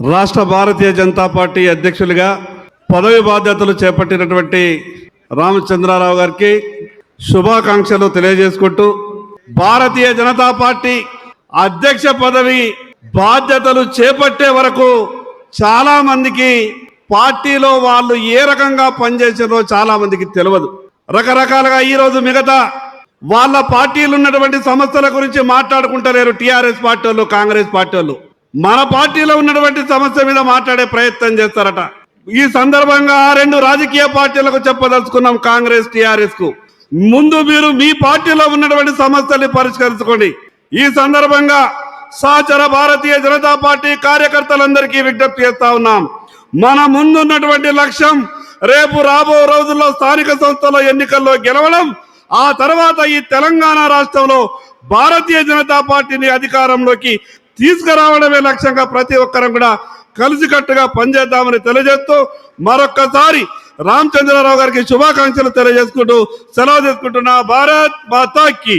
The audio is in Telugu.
రాష్ట్ర భారతీయ జనతా పార్టీ అధ్యక్షులుగా పదవి బాధ్యతలు చేపట్టినటువంటి రామచంద్రారావు గారికి శుభాకాంక్షలు తెలియజేసుకుంటూ భారతీయ జనతా పార్టీ అధ్యక్ష పదవి బాధ్యతలు చేపట్టే వరకు చాలా మందికి పార్టీలో వాళ్ళు ఏ రకంగా పనిచేసారో చాలా మందికి తెలియదు. రకరకాలుగా ఈ రోజు మిగతా వాళ్ళ పార్టీలు ఉన్నటువంటి సంస్థల గురించి మాట్లాడుకుంటలేరు టీఆర్ఎస్ పార్టీ వాళ్ళు కాంగ్రెస్ పార్టీ వాళ్ళు. మన పార్టీలో ఉన్నటువంటి సమస్య మీద మాట్లాడే ప్రయత్నం చేస్తారట. ఈ సందర్భంగా ఆ రెండు రాజకీయ పార్టీలకు చెప్పదలుచుకున్నాం కాంగ్రెస్ టిఆర్ఎస్కు. ముందు మీరు మీ పార్టీలో ఉన్నటువంటి సమస్యల్ని పరిష్కరించుకోండి. ఈ సందర్భంగా సహచర భారతీయ జనతా పార్టీ కార్యకర్తలందరికీ విజ్ఞప్తి చేస్తా ఉన్నాం. మన ముందున్నటువంటి లక్ష్యం రేపు రాబో రోజుల్లో స్థానిక సంస్థల ఎన్నికల్లో గెలవడం ఆ తర్వాత ఈ తెలంగాణ రాష్ట్రంలో భారతీయ జనతా పార్టీని అధికారంలోకి తీసుకురావడమే లక్ష్యంగా ప్రతి ఒక్కరం కూడా కలిసికట్టుగా పనిచేద్దామని తెలియజేస్తూ మరొక్కసారి రామచంద్రరావు గారికి శుభాకాంక్షలు తెలియజేసుకుంటూ సెలవు తీసుకుంటున్నా. భారత్ మాతాకి.